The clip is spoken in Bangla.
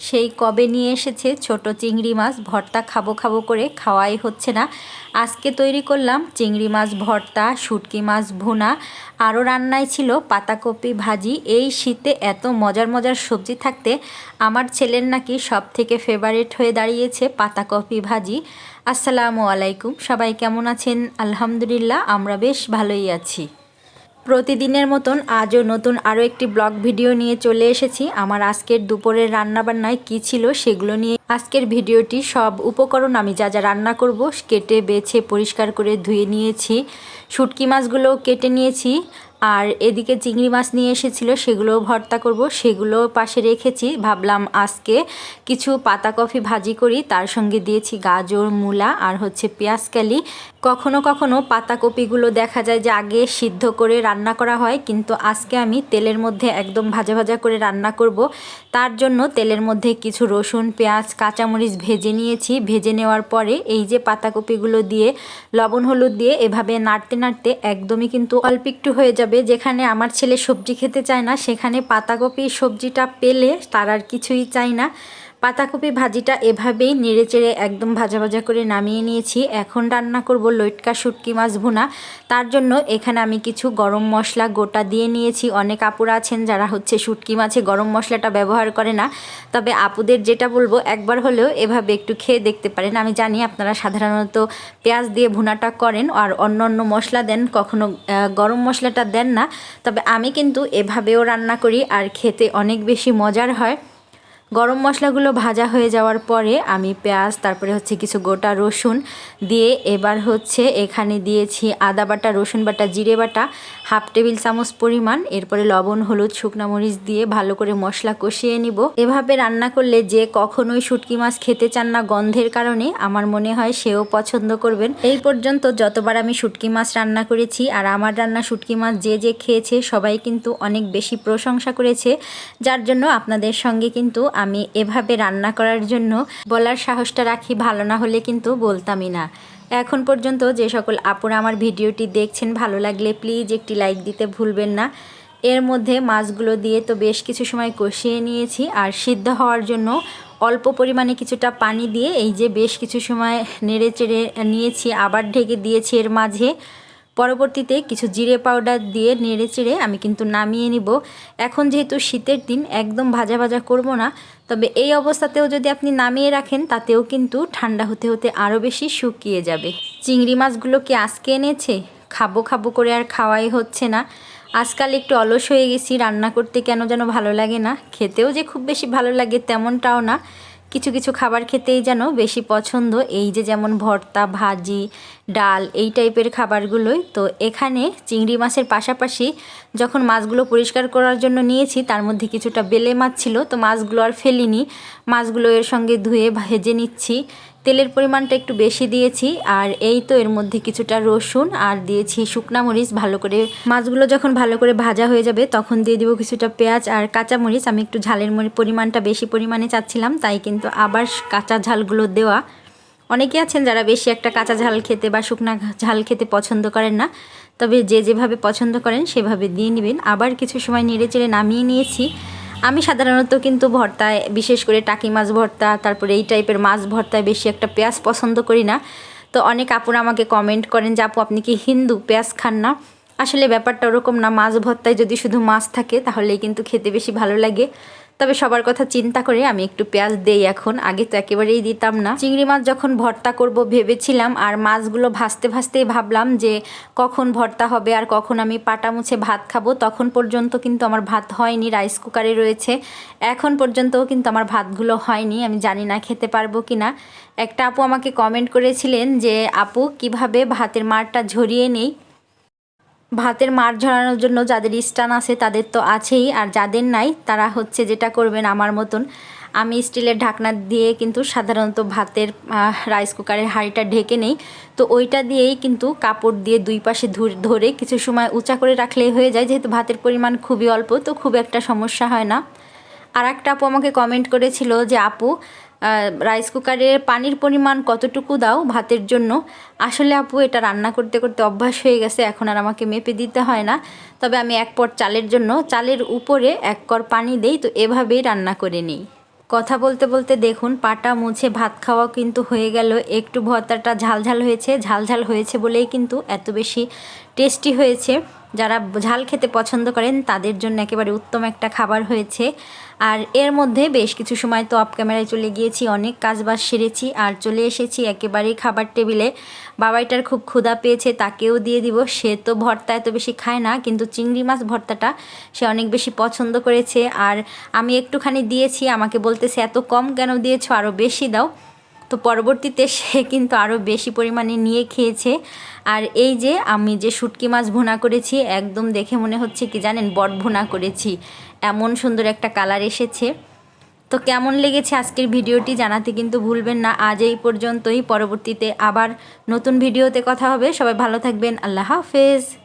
সেই কবে নিয়ে এসেছে ছোট চিংড়ি মাছ ভর্তা খাব খাব করে খাওয়াই হচ্ছে না। আজকে তৈরি করলাম চিংড়ি মাছ ভর্তা, শুটকি মাছ ভুনা, আরও রান্নায় ছিল পাতাকপি ভাজি। এই শীতে এত মজার মজার সবজি থাকতে আমার ছেলের নাকি সব থেকে ফেভারিট হয়ে দাঁড়িয়েছে পাতাকপি ভাজি। আসসালামু আলাইকুম, সবাই কেমন আছেন? আলহামদুলিল্লাহ, আমরা বেশ ভালোই আছি। প্রতিদিনের মতন আজও নতুন আরও একটি ব্লগ ভিডিও নিয়ে চলে এসেছি। আমার আজকের দুপুরের রান্নাবান্নায় কী ছিল সেগুলো নিয়ে আজকের ভিডিওটি সব উপকরণ আমি যা যা রান্না করব কেটে, বেছে, পরিষ্কার করে ধুয়ে নিয়েছি। শুটকি মাছগুলো কেটে নিয়েছি। আর এদিকে চিংড়ি মাছ নিয়ে এসেছিল সেগুলো ভর্তা করব। সেগুলো পাশে রেখেছি। ভাবলাম আজকে কিছু পাতা কফি ভাজি করি। তার সঙ্গে দিয়েছি গাজর, মূলা আর হচ্ছে পেঁয়াজকালি কখনো কখনো পাতাকপিগুলো দেখা যায় যে আগে সিদ্ধ করে রান্না করা হয়, কিন্তু আজকে আমি তেলের মধ্যে একদম ভাজা ভাজা করে রান্না করব। তার জন্য তেলের মধ্যে কিছু রসুন, পেঁয়াজ কাঁচামরিচ ভেজে নিয়েছি। ভেজে নেওয়ার পরে এই যে পাতাকপিগুলো দিয়ে, লবণ, হলুদ দিয়ে এভাবে নাড়তে নাড়তে একদমই কিন্তু অল্প একটু হয়ে যাবে। যেখানে আমার ছেলে সবজি খেতে চায় না, সেখানে পাতাকপি সবজিটা পেলে তার আর কিছুই চাই না। পাতাকপি ভাজিটা এভাবেই নেড়ে চেড়ে একদম ভাজা ভাজা করে নামিয়ে নিয়েছি। এখন রান্না করব লটকা শুটকি মাছ ভুনা। তার জন্য এখানে আমি কিছু গরম মশলা গোটা দিয়ে নিয়েছি। অনেক আপুরা আছেন যারা হচ্ছে শুটকি মাছে গরম মশলাটা ব্যবহার করে না। তবে আপুদের যেটা বলব, একবার হলেও এভাবে একটু খেয়ে দেখতে পারেন। আমি জানি আপনারা সাধারণত পেঁয়াজ দিয়ে ভুনাটা করেন আর অন্য অন্য মশলা দেন, কখনো গরম মশলাটা দেন না। তবে আমি কিন্তু এভাবেও রান্না করি আর খেতে অনেক বেশি মজার হয়। গরম মশলাগুলো ভাজা হয়ে যাওয়ার পরে আমি পেঁয়াজ, তারপরে হচ্ছে কিছু গোটা রসুন দিয়ে এবার হচ্ছে এখানে দিয়েছি আদা বাটা, রসুন বাটা, জিরে বাটা, হাফ টেবিল চামচ পরিমাণ। এরপরে লবণ, হলুদ, শুকনো মরিচ দিয়ে ভালো করে মশলা কষিয়ে নিব। এভাবে রান্না করলে যে কখনোই শুটকি মাছ খেতে চান না গন্ধের কারণে, আমার মনে হয় সেও পছন্দ করবেন। এই পর্যন্ত যতবার আমি শুটকি মাছ রান্না করেছি আর আমার রান্না শুটকি মাছ যে যে খেয়েছে, সবাই কিন্তু অনেক বেশি প্রশংসা করেছে। যার জন্য আপনাদের সঙ্গে কিন্তু আমি এভাবে রান্না করার জন্য বলার সাহসটা রাখি, ভালো না হলে কিন্তু বলতামই না। এখন পর্যন্ত যে সকল আপুরা আমার ভিডিওটি দেখছেন, ভালো লাগলে প্লিজ একটি লাইক দিতে ভুলবেন না। এর মধ্যে মাছগুলো দিয়ে তো বেশ কিছু সময় কষিয়ে নিয়েছি আর সিদ্ধ হওয়ার জন্য অল্প পরিমাণে কিছুটা পানি দিয়ে এই যে বেশ কিছু সময় নেড়ে চেড়ে নিয়েছি, আবার ঢেকে দিয়েছি এর মাঝে। পরবর্তীতে কিছু জিরে পাউডার দিয়ে নেড়ে চেড়ে আমি কিন্তু নামিয়ে নিব। এখন যেহেতু শীতের দিন, একদম ভাজা ভাজা করব না, তবে এই অবস্থাতেও যদি আপনি নামিয়ে রাখেন, তাতেও কিন্তু ঠান্ডা হতে হতে আরও বেশি শুকিয়ে যাবে। চিংড়ি মাছগুলো কি আজকে এনেছে? খাব খাব করে আর খাওয়াই হচ্ছে না। আজকাল একটু অলস হয়ে গেছি, রান্না করতে কেন যেন ভালো লাগে না? খেতেও যে খুব বেশি ভালো লাগে তেমনটাও না। কিছু কিছু খাবার খেতেই যেন বেশি পছন্দ। এই যে যেমন ভর্তা, ভাজি, ডাল, এই টাইপের খাবারগুলোই। তো এখানে চিংড়ি মাছের পাশাপাশি যখন মাছগুলো পরিষ্কার করার জন্য নিয়েছি, তার মধ্যে কিছুটা বেলে মাছ ছিল। তো মাছগুলো আর ফেলিনি। মাছগুলো এর সঙ্গে ধুয়ে ভেজে নিচ্ছি। তেলের পরিমাণটা একটু বেশি দিয়েছি, আর এই তো এর মধ্যে কিছুটা রসুন, আর দিয়েছি শুকনা মরিচ, ভালো করে মাছগুলো যখন ভালো করে ভাজা হয়ে যাবে তখন দিয়ে দিব কিছুটা পেঁয়াজ আর কাঁচা মরিচ। আমি একটু ঝালের পরিমাণটা বেশি পরিমাণে চাচ্ছিলাম, তাই কিন্তু আবার কাঁচা ঝালগুলো দেওয়া। অনেকে আছেন যারা বেশি একটা কাঁচা ঝাল খেতে বা শুকনা ঝাল খেতে পছন্দ করেন না, তবে যে যেভাবে পছন্দ করেন সেভাবে দিয়ে নেবেন। আবার কিছু সময় নেড়ে চেড়ে নামিয়ে নিয়েছি। আমি সাধারণত কিন্তু ভর্তায়, বিশেষ করে টাকি মাছ ভর্তা, তারপরে এই টাইপের মাছ ভর্তায় বেশি একটা পেঁয়াজ পছন্দ করি না। তো অনেক আপুরা আমাকে কমেন্ট করেন যে, আপু, আপনি কি হিন্দু? পেঁয়াজ খান না? আসলে ব্যাপারটা ওরকম না, মাছ ভর্তায় যদি শুধু মাছ থাকে, তাহলেই কিন্তু খেতে বেশি ভালো লাগে। তবে সবার কথা চিন্তা করে আমি একটু পেঁয়াজ দেই এখন। আগে তো একেবারেই দিতাম না। চিংড়ি মাছ যখন ভর্তা করব ভেবেছিলাম, আর মাছগুলো ভাসতে ভাসতেই ভাবলাম যে কখন ভর্তা হবে আর কখন আমি পাটা মুছে ভাত খাব, তখন পর্যন্ত কিন্তু আমার ভাত হয়নি রাইস কুকারে রয়েছে। এখন পর্যন্তও কিন্তু আমার ভাতগুলো হয়নি, আমি জানি না খেতে পারব কি না একটা আপু আমাকে কমেন্ট করেছিলেন যে, আপু, কীভাবে ভাতের মারটা ঝরিয়ে নেই? ভাতের মার ঝরানোর জন্য যাদের স্টান আছে তাদের তো আছেই, আর যাদের নাই তারা হচ্ছে যেটা করবেন আমার মতন। আমি স্টিলের ঢাকনা দিয়ে কিন্তু সাধারণত ভাতের রাইস কুকারের হাঁড়িটা ঢেকে নেই। তো ওইটা দিয়েই কিন্তু কাপড় দিয়ে দুই পাশে ধরে কিছু সময় উঁচা করে রাখলেই হয়ে যায়। যেহেতু ভাতের পরিমাণ খুবই অল্প, তো খুব একটা সমস্যা হয় না। আর একটা আপু আমাকে কমেন্ট করেছিল যে, আপু রাইস কুকারে পানির পরিমাণ কতটুকু দাও ভাতের জন্য? আসলে আপু, এটা রান্না করতে করতে অভ্যাস হয়ে গেছে, এখন আর আমাকে মেপে দিতে হয় না। তবে আমি এক পট চালের জন্য, চালের উপরে এক কর পানি দেই, তো এভাবেই রান্না করে নিই। কথা বলতে বলতে দেখুন, পাটা মুছে ভাত খাওয়া কিন্তু হয়ে গেল। একটু ভর্তাটা ঝালঝাল হয়েছে ঝালঝাল হয়েছে বলেই কিন্তু এত বেশি টেস্টি হয়েছে। যারা ঝাল খেতে পছন্দ করেন, তাদের জন্য একেবারে উত্তম একটা খাবার হয়েছে। আর এর মধ্যে বেশ কিছু সময় তো অফ ক্যামেরায় চলে গিয়েছি, অনেক কাজবাজ সেরেছি, আর চলে এসেছি একেবারেই খাবার টেবিলে বাবাইটার খুব ক্ষুধা পেয়েছে, তাকেও দিয়ে দিব। সে তো ভর্তা এত বেশি খায় না, কিন্তু চিংড়ি মাছ ভর্তাটা সে অনেক বেশি পছন্দ করেছে। আর আমি একটুখানি দিয়েছি, আমাকে বলতেছে, এত কম কেন দিয়েছ? আরও বেশি দাও। তো পরবর্তীতে সে কিন্তু আরও বেশি পরিমাণে নিয়ে খেয়েছে। আর এই যে আমি যে শুটকি মাছ ভুনা করেছি, একদম দেখে মনে হচ্ছে কি জানেন, বট ভুনা করেছি। এমন সুন্দর একটা কালার এসেছে। তো কেমন লেগেছে আজকের ভিডিওটি জানাতে কিন্তু ভুলবেন না। আজ এই পর্যন্তই। পরবর্তীতে আবার নতুন ভিডিওতে কথা হবে। সবাই ভালো থাকবেন। আল্লাহ হাফেজ।